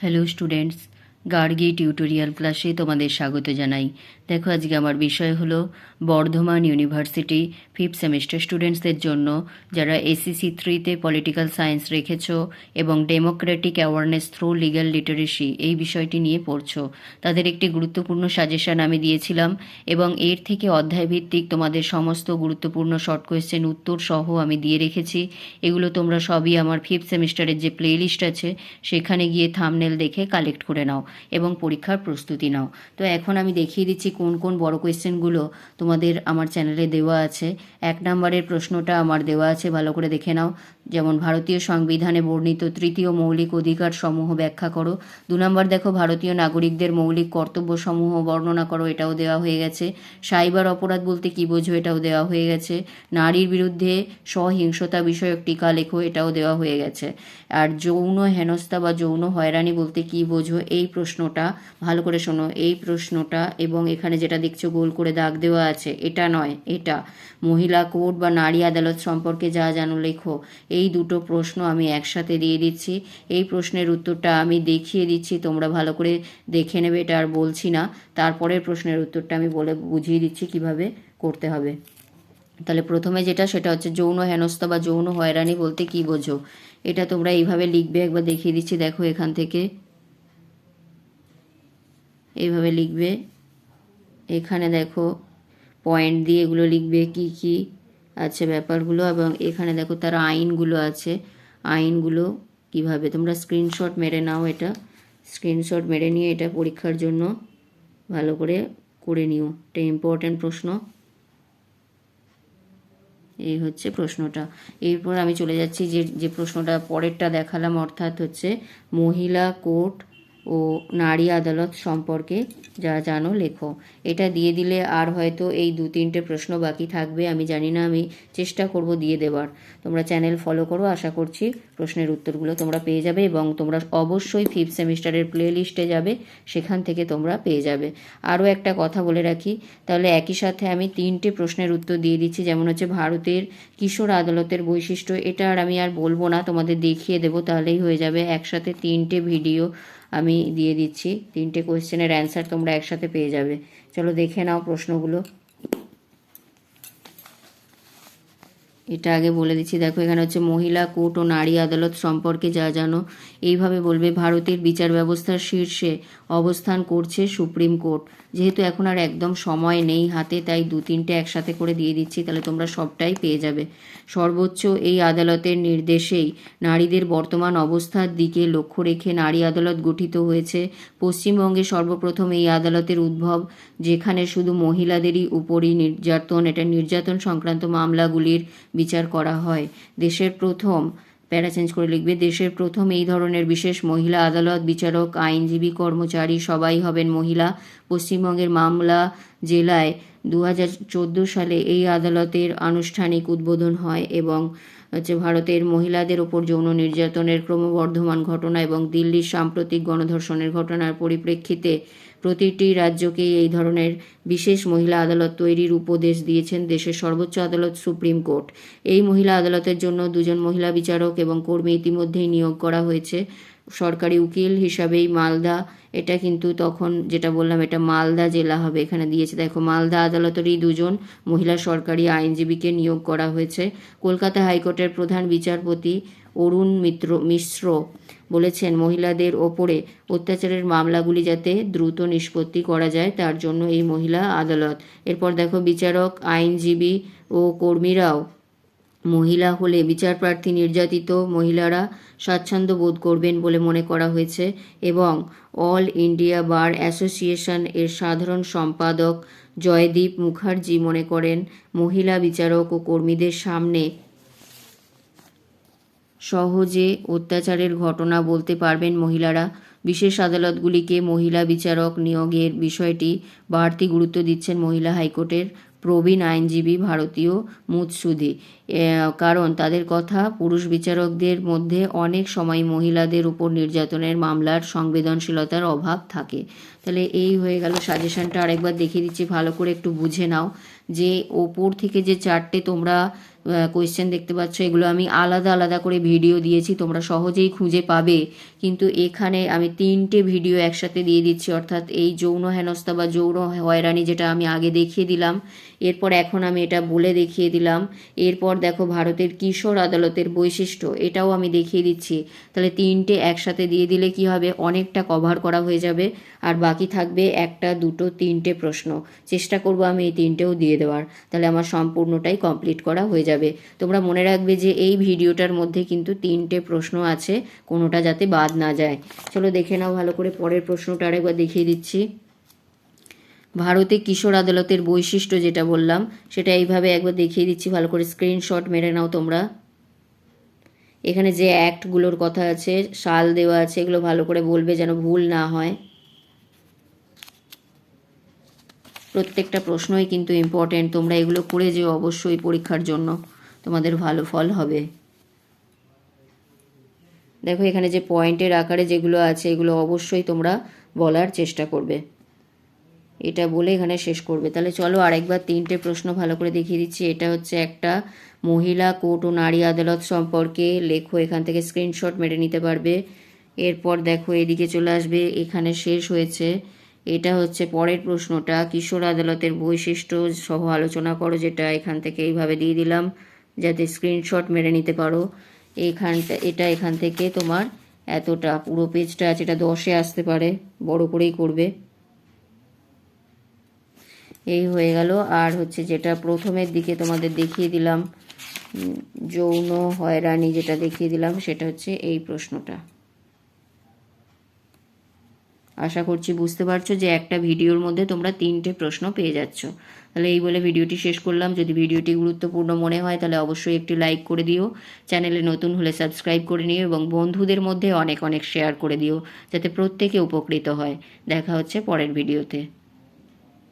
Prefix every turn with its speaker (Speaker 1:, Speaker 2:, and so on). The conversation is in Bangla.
Speaker 1: hello students. গার্গি টিউটোরিয়াল ক্লাসে তোমাদের স্বাগত জানাই। দেখো, আজকে আমার বিষয় হলো বর্ধমান ইউনিভার্সিটি ফিফথ সেমিস্টার স্টুডেন্টসদের জন্য, যারা এসিসি থ্রিতে পলিটিক্যাল সায়েন্স রেখেছো এবং democratic awareness through legal literacy এই বিষয়টি নিয়ে পড়ছো। তাদের একটি গুরুত্বপূর্ণ সাজেশন আমি দিয়েছিলাম এবং এর থেকে অধ্যায়ভিত্তিক তোমাদের সমস্ত গুরুত্বপূর্ণ শর্ট কোয়েশ্চেন উত্তর সহ আমি দিয়ে রেখেছি। এগুলো তোমরা সবই আমার ফিফথ সেমিস্টারের যে প্লেলিস্ট আছে, সেখানে গিয়ে থামনেল দেখে কালেক্ট করে নাও। এবং পরীক্ষার প্রস্তুতি নাও। তো এখন আমি দেখিয়ে দিচ্ছি কোন কোন বড় কোয়েশ্চেনগুলো তোমাদের আমার চ্যানেলে দেওয়া আছে। এক নম্বরের প্রশ্নটা আমার দেওয়া আছে, ভালো করে দেখে নাও। যেমন, ভারতীয় সংবিধানে বর্ণিত তৃতীয় মৌলিক অধিকার সমূহ ব্যাখ্যা করো। দু নম্বর, দেখো, ভারতীয় নাগরিকদের মৌলিক কর্তব্য সমূহ বর্ণনা করো, এটাও দেওয়া হয়ে গেছে। সাইবার অপরাধ বলতে কী বোঝো, এটাও দেওয়া হয়ে গেছে। নারীর বিরুদ্ধে সহিংসতা বিষয়ক টিকা লেখো, এটাও দেওয়া হয়ে গেছে। আর যৌন হেনস্থা বা যৌন হয়রানি বলতে কী বোঝো? এই প্রশ্নটা, ভালো করে শোনো, এই প্রশ্নটা এবং এখানে যেটা দেখছ গোল করে দাগ দেওয়া আছে, এটা নয়, এটা। মহিলা কোর্ট বা নারী আদালত সম্পর্কে যা জানো লেখো, এই দুটো প্রশ্ন আমি একসাথে দিয়ে দিচ্ছি। এই প্রশ্নের উত্তরটা আমি দেখিয়ে দিচ্ছি, তোমরা ভালো করে দেখে নেবে, এটা আর বলছি না। তারপরের প্রশ্নের উত্তরটা আমি বলে বুঝিয়ে দিচ্ছি কীভাবে করতে হবে। তাহলে প্রথমে যেটা, সেটা হচ্ছে যৌন হেনস্থা বা যৌন হয়রানি বলতে কি বোঝো? এটা তোমরা এইভাবে লিখবে, একবার দেখিয়ে দিচ্ছি, দেখো এখান থেকে। এইভাবে লিখবে। এখানে দেখো পয়েন্ট দিয়ে এগুলো লিখবে কি কি আছে ব্যাপারগুলো এবং এখানে দেখো তার আইনগুলো আছে। আইনগুলো কীভাবে? তোমরা স্ক্রিনশট মেরে নাও এটা। স্ক্রিনশট মেরে নিয়ে এটা পরীক্ষার জন্য ভালো করে করে নিও। এটা ইম্পর্ট্যান্ট প্রশ্ন। এই হচ্ছে প্রশ্নটা। এরপর আমি চলে যাচ্ছি যে যে প্রশ্নটা পরেরটা দেখালাম অর্থাৎ হচ্ছে মহিলা কোর্ট ও নারী আদালত সম্পর্কে যা জানো, লেখো। এটা দিয়ে দিলে আর হয়তো এই দু তিনটে প্রশ্ন বাকি থাকবে, আমি জানি না, আমি চেষ্টা করব দিয়ে দেওয়ার তোমরা চ্যানেল ফলো করো, আশা করছি প্রশ্নের উত্তরগুলো তোমরা পেয়ে যাবে এবং তোমরা অবশ্যই ফিফথ সেমিস্টারের প্লে লিস্টে যাবে, সেখান থেকে তোমরা পেয়ে যাবে। আরও একটা কথা বলে রাখি, তাহলে একই সাথে আমি তিনটে প্রশ্নের উত্তর দিয়ে দিচ্ছি, যেমন হচ্ছে ভারতের কিশোর আদালতের বৈশিষ্ট্য, এটা আর আমি আর বলব না, তোমাদের দেখিয়ে দেবো, তাহলেই হয়ে যাবে। একসাথে তিনটে ভিডিও আমি দিয়ে দিচ্ছি। তিনটে কোয়েশ্চেনের অ্যান্সার তোমরা একসাথে পেয়ে যাবে। চলো দেখে নাও প্রশ্নগুলো। এটা আগে বলে দিচ্ছি। দেখো, এখানে হচ্ছে মহিলা, কোর্ট ও নারী আদালত সম্পর্কে যা জানো, এইভাবে বলবে, ভারতের বিচার ব্যবস্থার শীর্ষে অবস্থান করছে সুপ্রিম কোর্ট। যেহেতু এখন আর একদম সময় নেই হাতে, তাই দু তিনটে একসাথে করে দিয়ে দিচ্ছি, তাহলে তোমরা সবটাই পেয়ে যাবে। সর্বোচ্চ এই আদালতের নির্দেশেই নারীদের বর্তমান অবস্থার দিকে লক্ষ্য রেখে নারী আদালত গঠিত হয়েছে। পশ্চিমবঙ্গে সর্বপ্রথম এই আদালতের উদ্ভব, যেখানে শুধু মহিলাদেরই উপরই নির্যাতন, এটা নির্যাতন সংক্রান্ত মামলাগুলির বিচার করা হয়। দেশের প্রথম, প্যারা চেঞ্জ করে লিখবে, দেশের প্রথম এই ধরনের বিশেষ মহিলা আদালত বিচারক, আইনজীবী, কর্মচারী সবাই হবেন মহিলা। পশ্চিমবঙ্গের মামলা জেলায় দু হাজার চোদ্দ সালে এই আদালতের আনুষ্ঠানিক উদ্বোধন হয় এবং হচ্ছে ভারতের মহিলাদের ওপর যৌন নির্যাতনের ক্রমবর্ধমান ঘটনা এবং দিল্লির সাম্প্রতিক গণধর্ষণের ঘটনার পরিপ্রেক্ষিতে প্রতিটি রাজ্যকেই এই ধরনের বিশেষ মহিলা আদালত তৈরির উপদেশ দিয়েছেন দেশের সর্বোচ্চ আদালত সুপ্রিম কোর্ট। এই মহিলা আদালতের জন্য দুজন মহিলা বিচারক এবং কর্মী ইতিমধ্যেই নিয়োগ করা হয়েছে। সরকারি উকিল হিসাবেই মালদা। এটা কিন্তু তখন যেটা বললাম, এটা মালদা জেলা হবে, এখানে দিয়েছে। দেখো, মালদা আদালতেরই দুজন মহিলা সরকারি আইনজীবীকে নিয়োগ করা হয়েছে। কলকাতা হাইকোর্টের প্রধান বিচারপতি অরুণ মিত্র, মিশ্র বলেছেন, মহিলাদের ওপরে অত্যাচারের মামলাগুলি যাতে দ্রুত নিষ্পত্তি করা যায়, তার জন্য এই মহিলা আদালত। এরপর দেখো, বিচারক, আইনজীবী ও কর্মীরাও মহিলা হলে বিচার প্রার্থী নির্যাতিত মহিলারা স্বাচ্ছন্দ্য বোধ করবেন বলে মনে করা হয়েছে এবং অল ইন্ডিয়া বার অ্যাসোসিয়েশন এর সাধারণ সম্পাদক জয়দীপ মুখার্জি মনে করেন মহিলা বিচারক ও কর্মীদের সামনে সহজে অত্যাচারের ঘটনা বলতে পারবেন মহিলারা। বিশেষ আদালতগুলিকে মহিলা বিচারক নিয়োগের বিষয়টি বাড়তি গুরুত্ব দিচ্ছেন মহিলা হাইকোর্টের প্রবীণ আইনজীবী ভারতীয় মুৎসুদি কারণ তাদের কথা পুরুষ বিচারকদের মধ্যে অনেক সময় মহিলাদের উপর নির্যাতনের মামলার সংবেদনশীলতার অভাব থাকে। তাহলে এই হয়ে গেল সাজেশনটা আরেকবার দেখিয়ে দিচ্ছি, ভালো করে একটু বুঝে নাও যে ওপর থেকে যে চারটে তোমরা কোয়েশ্চেন দেখতে পাচ্ছ, এগুলো আমি আলাদা আলাদা করে ভিডিও দিয়েছি, তোমরা সহজেই খুঁজে পাবে। কিন্তু এখানে আমি তিনটে ভিডিও একসাথে দিয়ে দিচ্ছি, অর্থাৎ এই যৌন হেনস্থা বা যৌন হয়রানি যেটা আমি আগে দেখিয়ে দিলাম, এরপর এখন আমি এটা বলে দেখিয়ে দিলাম। এরপর দেখো ভারতের কিশোর আদালতের বৈশিষ্ট্য, এটাও আমি দেখিয়ে দিচ্ছি। তাহলে তিনটে একসাথে দিয়ে দিলে কি হবে? অনেকটা কভার করা হয়ে যাবে। আর বাকি থাকবে একটা, দুটো, তিনটে প্রশ্ন। চেষ্টা করব আমি এই তিনটেও দিয়ে দেওয়ার। তাহলে আমার সম্পূর্ণটাই কমপ্লিট করা হয়ে যাবে। তোমরা মনে রাখবে যে এই ভিডিওটার মধ্যে কিন্তু তিনটে প্রশ্ন আছে, কোনোটা যাতে বাদ না যায়। চলো দেখে নাও ভালো করে পরের প্রশ্নটা আরেকবার দেখিয়ে দিচ্ছি। ভারতে কিশোর আদালতের বৈশিষ্ট্য যেটা বললাম, সেটা এইভাবে একবার দেখিয়ে দিচ্ছি, ভালো করে স্ক্রিনশট মেরে নাও তোমরা। এখানে যে অ্যাক্টগুলোর কথা আছে, সাল দেওয়া আছে, এগুলো ভালো করে বলবে যেন ভুল না হয়। প্রত্যেকটা প্রশ্নই কিন্তু ইম্পর্টেন্ট তোমরা এগুলো করে যেও অবশ্যই পরীক্ষার জন্য। তোমাদের ভালো ফল হবে। দেখো এখানে যে পয়েন্টের আকারে যেগুলো আছে, এগুলো অবশ্যই তোমরা বলার চেষ্টা করবে। এটা বলে এখানে শেষ করবে। তাহলে চলো আরেকবার তিনটে প্রশ্ন ভালো করে দেখিয়ে দিচ্ছি। এটা হচ্ছে একটা মহিলা কোর্ট ও নারী আদালত সম্পর্কে। লেখো, এখান থেকে স্ক্রিনশট মেরে নিতে পারবে। এরপর দেখো এদিকে চলে আসবে। এখানে শেষ হয়েছে। এটা হচ্ছে পরের প্রশ্নটা। কিশোর আদালতের বৈশিষ্ট্য সহ আলোচনা করো, যেটা এখান থেকে এইভাবে দিয়ে দিলাম, যাতে স্ক্রিনশট মেরে নিতে পারো। এইখানটা এটা এখান থেকে তোমার এতটা, পুরো পেজটা আছে এটা দশে আসতে পারে, বড় করেই করবে। এই হয়ে গেল। আর হচ্ছে যেটা প্রথমের দিকে তোমাদের দেখিয়ে দিলাম যৌন হয়রানি যেটা দেখিয়ে দিলাম, সেটা হচ্ছে এই প্রশ্নটা। আশা করছি বুঝতে পারছ যে একটা ভিডিওর মধ্যে তোমরা তিনটে প্রশ্ন পেয়ে যাচ্ছ। তাহলে এই বলে ভিডিওটি শেষ করলাম। যদি ভিডিওটি গুরুত্বপূর্ণ মনে হয়, তাহলে অবশ্যই একটি লাইক করে দিও। চ্যানেলে নতুন হলে সাবস্ক্রাইব করে নিও এবং বন্ধুদের মধ্যে অনেক অনেক শেয়ার করে দিও, যাতে প্রত্যেকে উপকৃত হয়। দেখা হচ্ছে পরের ভিডিওতে।